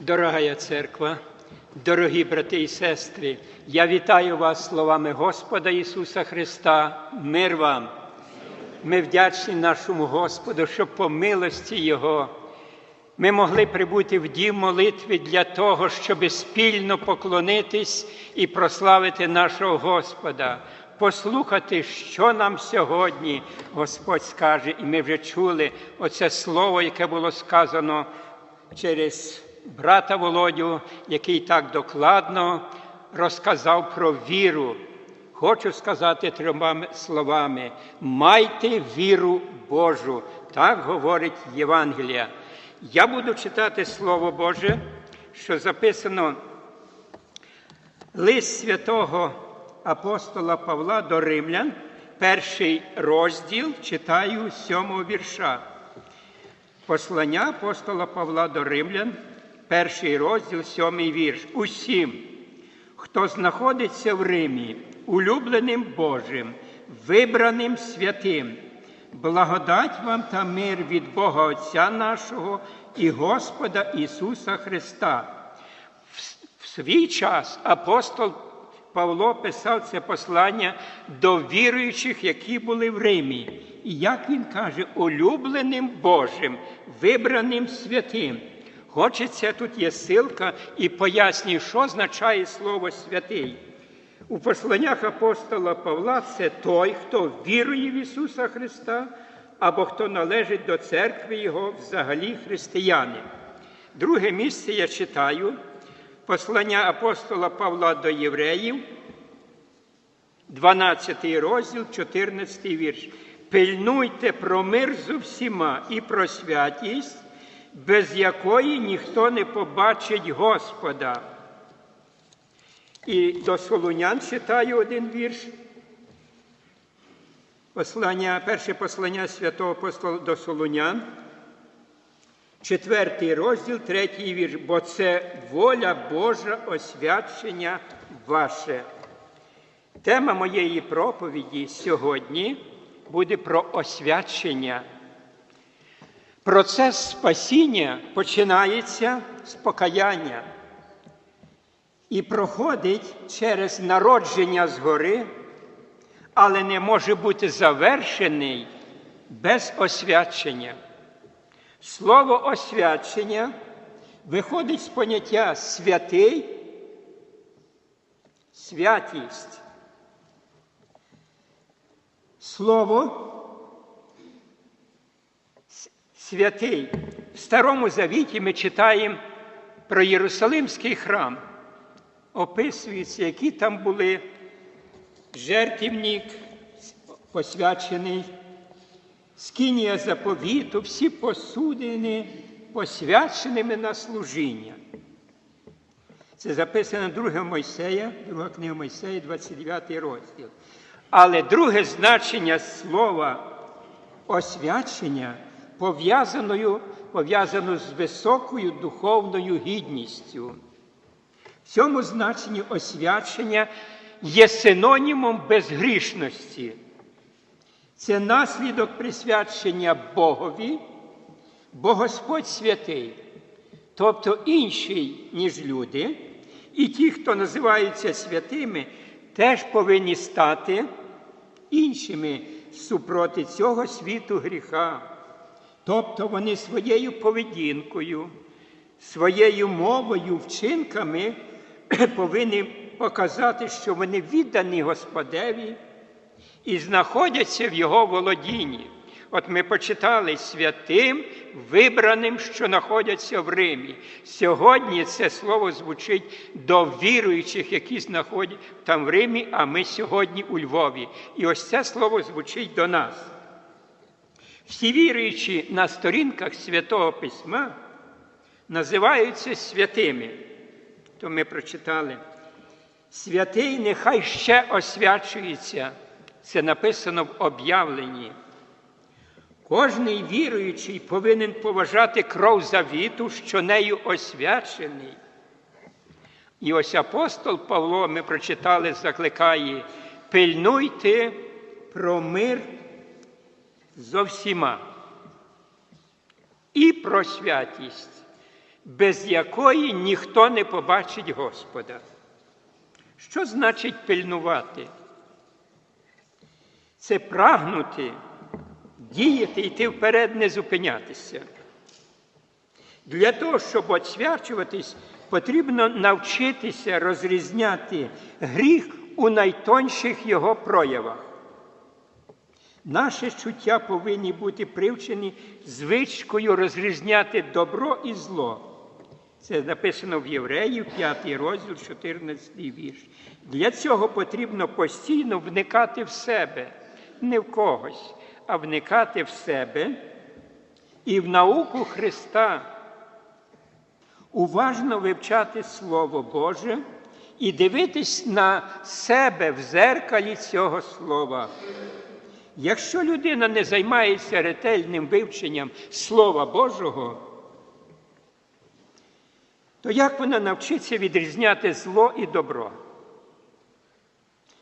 Дорогая церква, дорогі брати і сестри, я вітаю вас словами Господа Ісуса Христа, мир вам. Ми вдячні нашому Господу, що по милості Його ми могли прибути в дім молитви для того, щоб спільно поклонитись і прославити нашого Господа, послухати, що нам сьогодні Господь скаже. І ми вже чули оце слово, яке було сказано через брата Володю, який так докладно розказав про віру. Хочу сказати трьома словами: майте віру Божу. Так говорить Євангелія. Я буду читати Слово Боже, що записано лист святого апостола Павла до Римлян, перший розділ читаю сьомого вірша. Послання апостола Павла до Римлян, перший розділ, сьомий вірш. Усім, хто знаходиться в Римі, улюбленим Божим, вибраним святим, благодать вам та мир від Бога Отця нашого і Господа Ісуса Христа. В свій час апостол Павло писав це послання до віруючих, які були в Римі. І як він каже, улюбленим Божим, вибраним святим. Хочеться, тут є силка і пояснює, що означає слово святий. У посланнях апостола Павла це той, хто вірує в Ісуса Христа, або хто належить до церкви Його взагалі християни. Друге місце я читаю послання апостола Павла до євреїв, 12 розділ, 14 вірш. Пильнуйте про мир з усіма і про святість, без якої ніхто не побачить Господа. І до Солунян читаю один вірш. Послання, перше послання святого апостола до Солунян, четвертий розділ, третій вірш, бо це воля Божа освячення ваше. Тема моєї проповіді сьогодні буде про освячення. Процес спасіння починається з покаяння і проходить через народження згори, але не може бути завершений без освячення. Слово освячення виходить з поняття святий, святість. Слово святий. В Старому Завіті ми читаємо про Єрусалимський храм. Описується, які там були жертівник посвячений, скинія заповіту, всі посудини посвяченими на служіння. Це записано 2 Мойсея, 2 книга Мойсея, 29 розділ. Але друге значення слова освячення пов'язано з високою духовною гідністю. В цьому значенні освячення є синонімом безгрішності. Це наслідок присвячення Богові, бо Господь святий, тобто інший, ніж люди, і ті, хто називаються святими, теж повинні стати іншими супроти цього світу гріха. Тобто вони своєю поведінкою, своєю мовою, вчинками повинні показати, що вони віддані Господеві і знаходяться в Його володінні. От ми почитали святим, вибраним, що знаходяться в Римі. Сьогодні це слово звучить до віруючих, які знаходяться там в Римі, а ми сьогодні у Львові. І ось це слово звучить до нас. Всі віруючі на сторінках Святого Письма називаються святими. То ми прочитали. Святий нехай ще освячується. Це написано в об'явленні. Кожний віруючий повинен поважати кров завіту, що нею освячений. І ось апостол Павло, ми прочитали, закликає, пильнуйте про мир зо всіма і про святість, без якої ніхто не побачить Господа. Що значить пильнувати? Це прагнути, діяти, йти вперед, не зупинятися. Для того, щоб освячуватись, потрібно навчитися розрізняти гріх у найтонших його проявах. Наші чуття повинні бути привчені звичкою розрізняти добро і зло. Це написано в Євреїв, 5 розділ, 14 вірш. Для цього потрібно постійно вникати в себе, не в когось, а вникати в себе і в науку Христа, уважно вивчати Слово Боже і дивитись на себе в зеркалі цього слова. Якщо людина не займається ретельним вивченням Слова Божого, то як вона навчиться відрізняти зло і добро?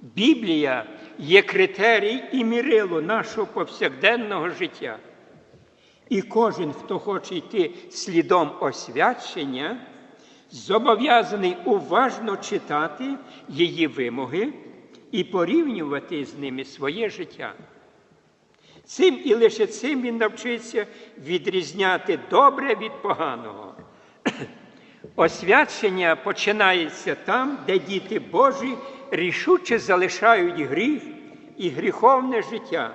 Біблія є критерій і мірило нашого повсякденного життя. І кожен, хто хоче йти слідом освячення, зобов'язаний уважно читати її вимоги і порівнювати з ними своє життя. Цим і лише цим він навчиться відрізняти добре від поганого. Освячення починається там, де діти Божі рішуче залишають гріх і гріховне життя,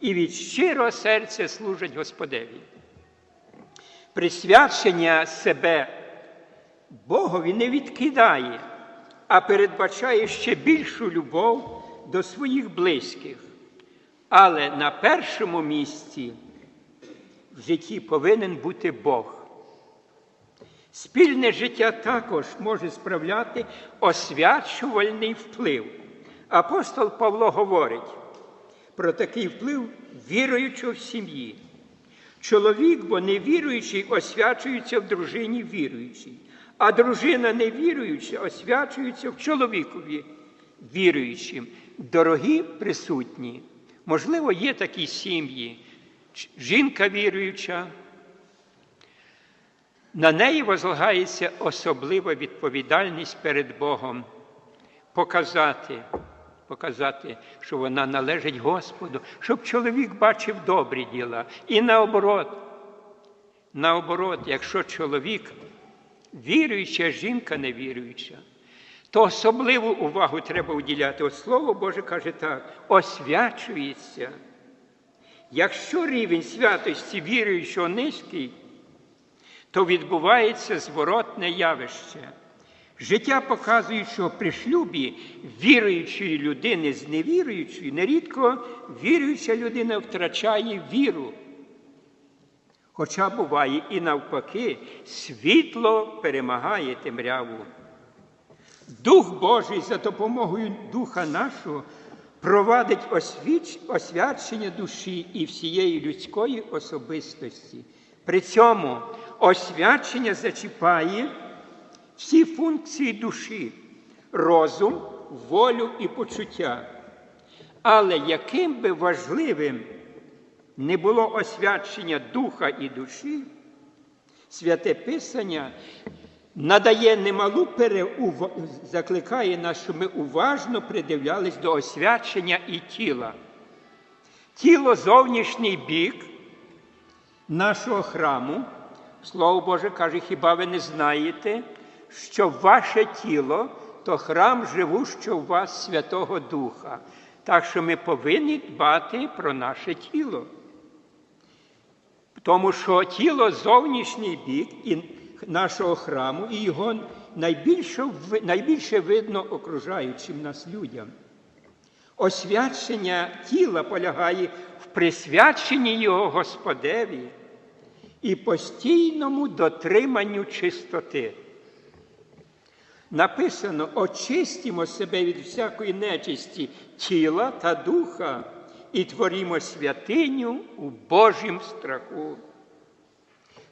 і від щирого серця служать Господеві. Присвячення себе Богові не відкидає, а передбачає ще більшу любов до своїх близьких. Але на першому місці в житті повинен бути Бог. Спільне життя також може справляти освячувальний вплив. Апостол Павло говорить про такий вплив віруючого в сім'ї. Чоловік, бо невіруючий, освячується в дружині віруючій, а дружина невіруюча освячується в чоловікові віруючим. Дорогі присутні, можливо, є такі сім'ї, жінка віруюча. На неї возлагається особлива відповідальність перед Богом показати, показати, що вона належить Господу, щоб чоловік бачив добрі діла. І наоборот, наоборот, якщо чоловік віруюча, жінка невіруюча, то особливу увагу треба уділяти. От Слово Боже каже так: освячується. Якщо рівень святості віруючого низький, то відбувається зворотне явище. Життя показує, що при шлюбі віруючої людини з невіруючою, нерідко віруюча людина втрачає віру. Хоча буває і навпаки, світло перемагає темряву. Дух Божий за допомогою Духа нашого провадить освіч, освячення душі і всієї людської особистості. При цьому освячення зачіпає всі функції душі, розум, волю і почуття. Але яким би важливим не було освячення духа і душі, святе Писання надає немалу переув... закликає нас, щоб ми уважно придивлялись до освячення і тіла. Тіло зовнішній бік нашого храму. Слово Боже каже, хіба ви не знаєте, що ваше тіло то храм живущого в вас Святого Духа. Так що ми повинні дбати про наше тіло. Тому що тіло зовнішній бік і нашого храму, і його найбільше, найбільше видно окружаючим нас людям. Освячення тіла полягає в присвяченні його Господеві і постійному дотриманню чистоти. Написано: очистимо себе від всякої нечисті тіла та духа і творімо святиню у Божім страху.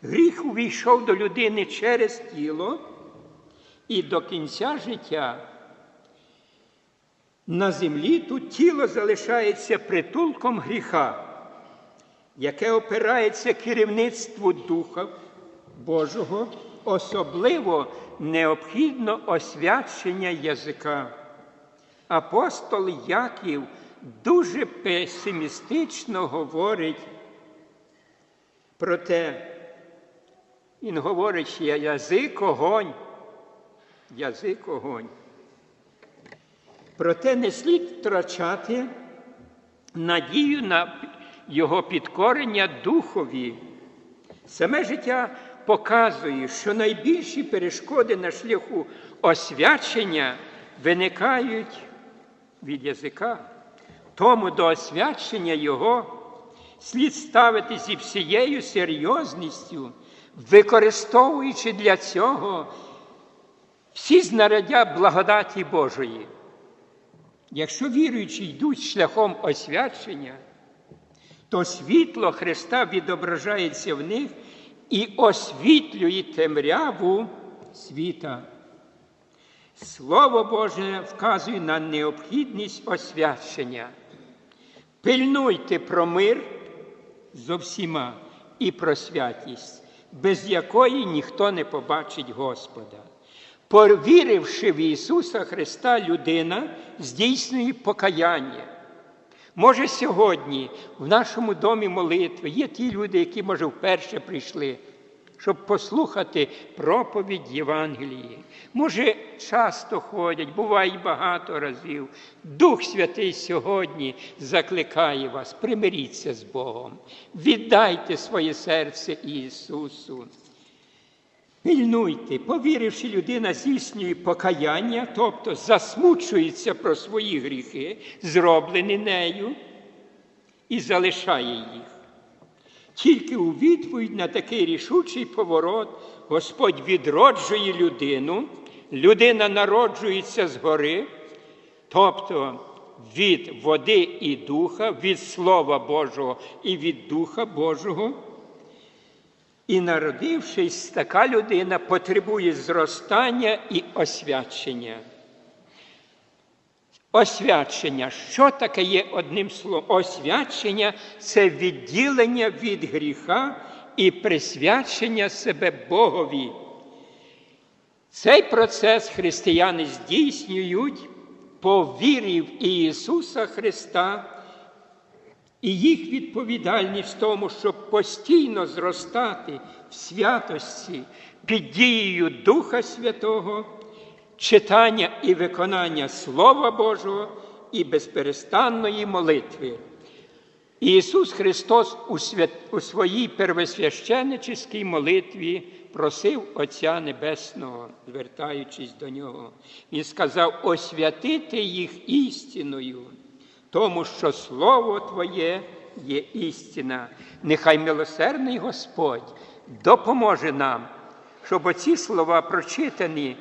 Гріх увійшов до людини через тіло і до кінця життя. На землі тут тіло залишається притулком гріха, яке опирається керівництву духа, Божого, особливо необхідно освячення язика. Апостол Яків дуже песимістично говорить про те, він говорить, що язик огонь, язик огонь. Проте не слід втрачати надію на його підкорення духові. Саме життя показує, що найбільші перешкоди на шляху освячення виникають від язика. Тому до освячення його слід ставити зі всією серйозністю, використовуючи для цього всі знаряддя благодаті Божої. Якщо віруючі йдуть шляхом освячення, то світло Христа відображається в них і освітлює темряву світа. Слово Боже вказує на необхідність освячення. Пильнуйте про мир зо всіма і про святість, без якої ніхто не побачить Господа. Повіривши в Ісуса Христа, людина здійснює покаяння. Може, сьогодні в нашому домі молитви є ті люди, які, може, вперше прийшли, щоб послухати проповідь Євангелії. Може, часто ходять, буває багато разів. Дух Святий сьогодні закликає вас, примиріться з Богом, віддайте своє серце Ісусу. Пильнуйте, повіривши, людина здійснює покаяння, тобто засмучується про свої гріхи, зроблені нею, і залишає їх. Тільки у відповідь на такий рішучий поворот Господь відроджує людину, людина народжується згори, тобто від води і духа, від Слова Божого і від Духа Божого. І, народившись, така людина потребує зростання і освячення. Освячення. Що таке є одним словом? Освячення це відділення від гріха і присвячення себе Богові. Цей процес християни здійснюють по вірі в Ісуса Христа. І їх відповідальність в тому, щоб постійно зростати в святості під дією Духа Святого, читання і виконання Слова Божого і безперестанної молитви. Ісус Христос у, свят... у своїй первосвященническій молитві просив Отця Небесного, звертаючись до Нього. Він сказав: освятити їх істиною тому що Слово Твоє є істина. Нехай милосердний Господь допоможе нам, щоб оці слова прочитані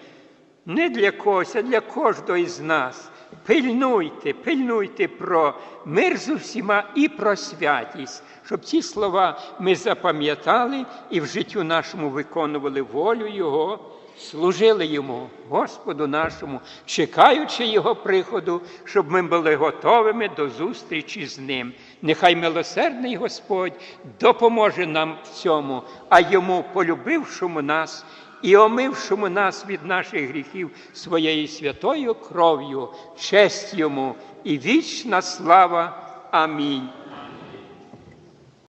не для когось, а для кожного із нас. Пильнуйте, пильнуйте про мир з усіма і про святість, щоб ці слова ми запам'ятали і в життю нашому виконували волю Його служили йому, Господу нашому, чекаючи Його приходу, щоб ми були готовими до зустрічі з Ним. Нехай милосердний Господь допоможе нам в цьому, а йому, полюбившому нас і омившому нас від наших гріхів своєю святою кров'ю, честь йому і вічна слава. Амінь.